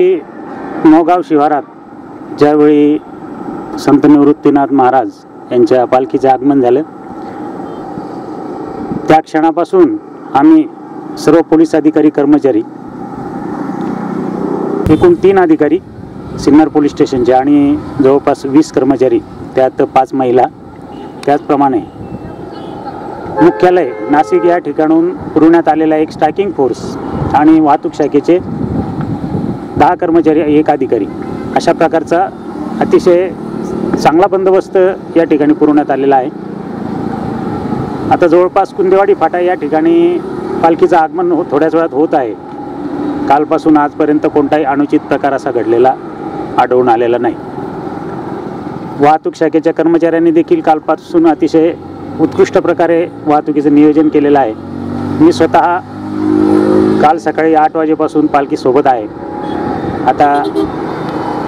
मोगाव शिवारात ज्यावेळी संत निवृत्तीनाथ महाराज यांच्या पालखीचे आगमन झालं त्या क्षणापासून आम्ही सर्व पोलीस अधिकारी कर्मचारी एकूण तीन अधिकारी सिन्नर पोलीस स्टेशनचे आणि जवळपास वीस कर्मचारी त्यात पाच महिला त्याचप्रमाणे मुख्यालय नाशिक या ठिकाणून पुरवण्यात आलेला एक स्टॅकिंग फोर्स आणि वाहतूक शाखेचे दहा कर्मचारी एक अधिकारी. अशा प्रकारचा अतिशय चांगला बंदोबस्त या ठिकाणी पुरवण्यात आलेला आहे. आता जवळपास कुंदेवाडी फाटा या ठिकाणी पालखीचं आगमन हो थोड्याच वेळात होत आहे. कालपासून आजपर्यंत कोणताही अनुचित प्रकार असा घडलेला आढळून आलेला नाही. वाहतूक शाखेच्या कर्मचाऱ्यांनी देखील कालपासून अतिशय उत्कृष्ट प्रकारे वाहतुकीचं नियोजन केलेलं आहे. मी स्वतः काल सकाळी आठ वाजेपासून पालखीसोबत आहे. आता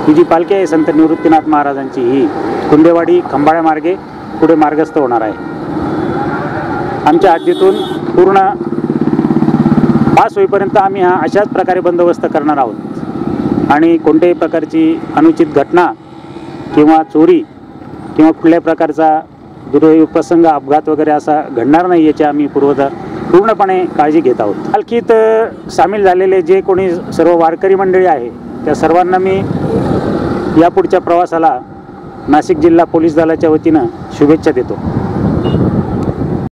ही जी पालखी आहे संत निवृत्तीनाथ महाराजांची. ही कुंदेवाडी खंबाळ्या मार्गे पुढे मार्गस्थ होणार आहे. आमच्या हद्दीतून पूर्ण पास होईपर्यंत आम्ही हा अशाच प्रकारे बंदोबस्त करणार आहोत. आणि कोणत्याही प्रकारची अनुचित घटना किंवा चोरी किंवा कुठल्याही प्रकारचा दुर्दैवी प्रसंग अपघात वगैरे असा घडणार नाही याची आम्ही पूर्वत पूर्णपणे काळजी घेत आहोत. पालखीत सामील झालेले जे कोणी सर्व वारकरी मंडळी आहे त्या सर्वांना मी यापुढच्या प्रवासाला नाशिक जिल्हा पोलीस दलाच्या वतीनं शुभेच्छा देतो.